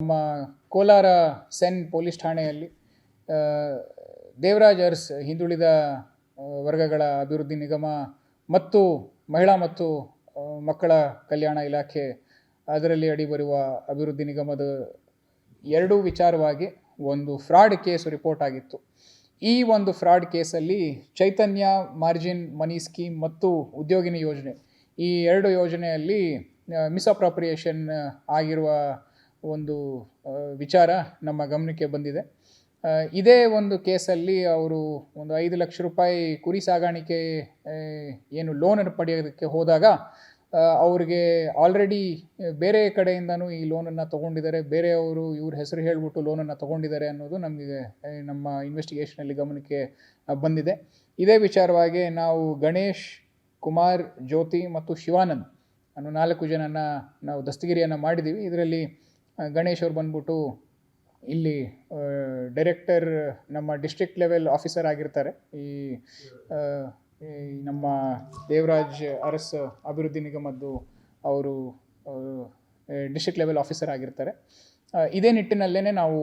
ನಮ್ಮ ಕೋಲಾರ ಸೆನ್ ಪೊಲೀಸ್ ಠಾಣೆಯಲ್ಲಿ ದೇವರಾಜ್ ಅರ್ಸ್ ಹಿಂದುಳಿದ ವರ್ಗಗಳ ಅಭಿವೃದ್ಧಿ ನಿಗಮ ಮತ್ತು ಮಹಿಳಾ ಮತ್ತು ಮಕ್ಕಳ ಕಲ್ಯಾಣ ಇಲಾಖೆ ಅದರಲ್ಲಿ ಅಡಿ ಬರುವ ಅಭಿವೃದ್ಧಿ ನಿಗಮದ ಎರಡೂ ವಿಚಾರವಾಗಿ ಒಂದು ಫ್ರಾಡ್ ಕೇಸ್ ರಿಪೋರ್ಟ್ ಆಗಿತ್ತು. ಈ ಒಂದು ಫ್ರಾಡ್ ಕೇಸಲ್ಲಿ ಚೈತನ್ಯ ಮಾರ್ಜಿನ್ ಮನಿ ಸ್ಕೀಮ್ ಮತ್ತು ಉದ್ಯೋಗಿನಿ ಯೋಜನೆ ಈ ಎರಡು ಯೋಜನೆಯಲ್ಲಿ ಮಿಸ್ಅಪ್ರಾಪ್ರಿಯೇಷನ್ ಆಗಿರುವ ಒಂದು ವಿಚಾರ ನಮ್ಮ ಗಮನಕ್ಕೆ ಬಂದಿದೆ. ಇದೇ ಒಂದು ಕೇಸಲ್ಲಿ ಅವರು ಒಂದು ಐದು ಲಕ್ಷ ರೂಪಾಯಿ ಕುರಿ ಸಾಗಾಣಿಕೆ ಏನು ಲೋನನ್ನು ಪಡೆಯೋದಕ್ಕೆ ಹೋದಾಗ ಅವ್ರಿಗೆ ಆಲ್ರೆಡಿ ಬೇರೆ ಕಡೆಯಿಂದನೂ ಈ ಲೋನನ್ನು ತೊಗೊಂಡಿದ್ದಾರೆ. ಬೇರೆಯವರು ಇವ್ರ ಹೆಸರು ಹೇಳಿಬಿಟ್ಟು ಲೋನನ್ನು ತೊಗೊಂಡಿದ್ದಾರೆ ಅನ್ನೋದು ನಮಗೆ ನಮ್ಮ ಇನ್ವೆಸ್ಟಿಗೇಷನಲ್ಲಿ ಗಮನಕ್ಕೆ ಬಂದಿದೆ. ಇದೇ ವಿಚಾರವಾಗಿ ನಾವು ಗಣೇಶ್, ಕುಮಾರ್, ಜ್ಯೋತಿ ಮತ್ತು ಶಿವಾನಂದ್ ಅನ್ನೋ ನಾಲ್ಕು ಜನನ ನಾವು ದಸ್ತಗಿರಿಯನ್ನು ಮಾಡಿದ್ದೀವಿ. ಇದರಲ್ಲಿ ಗಣೇಶ್ ಅವ್ರು ಬಂದ್ಬಿಟ್ಟು ಇಲ್ಲಿ ಡೈರೆಕ್ಟರ್ ನಮ್ಮ ಡಿಸ್ಟ್ರಿಕ್ಟ್ ಲೆವೆಲ್ ಆಫೀಸರ್ ಆಗಿರ್ತಾರೆ. ಈ ನಮ್ಮ ದೇವರಾಜ್ ಅರಸ್ ಅಭಿವೃದ್ಧಿ ನಿಗಮದ್ದು ಅವರು ಡಿಸ್ಟ್ರಿಕ್ಟ್ ಲೆವೆಲ್ ಆಫೀಸರ್ ಆಗಿರ್ತಾರೆ. ಇದೇ ನಿಟ್ಟಿನಲ್ಲೇ ನಾವು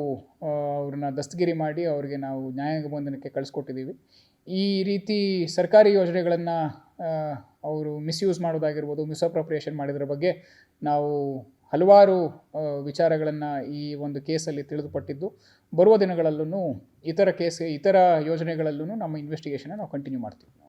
ಅವ್ರನ್ನ ದಸ್ತಗಿರಿ ಮಾಡಿ ಅವ್ರಿಗೆ ನಾವು ನ್ಯಾಯಾಂಗ ಬಂಧನಕ್ಕೆ ಕಳಿಸ್ಕೊಟ್ಟಿದ್ದೀವಿ. ಈ ರೀತಿ ಸರ್ಕಾರಿ ಯೋಜನೆಗಳನ್ನು ಅವರು ಮಿಸ್ಯೂಸ್ ಮಾಡೋದಾಗಿರ್ಬೋದು ಮಿಸ್ಅಪ್ರೋಪ್ರಿಯೇಷನ್ ಮಾಡಿದ್ರ ಬಗ್ಗೆ ನಾವು ಹಲವಾರು ವಿಚಾರಗಳನ್ನು ಈ ಒಂದು ಕೇಸಲ್ಲಿ ತಿಳಿದುಪಟ್ಟಿದ್ದು, ಬರುವ ದಿನಗಳಲ್ಲೂ ಇತರ ಕೇಸ್, ಇತರ ಯೋಜನೆಗಳಲ್ಲೂ ನಮ್ಮ ಇನ್ವೆಸ್ಟಿಗೇಷನ್ನ ನಾವು ಕಂಟಿನ್ಯೂ ಮಾಡ್ತೀವಿ.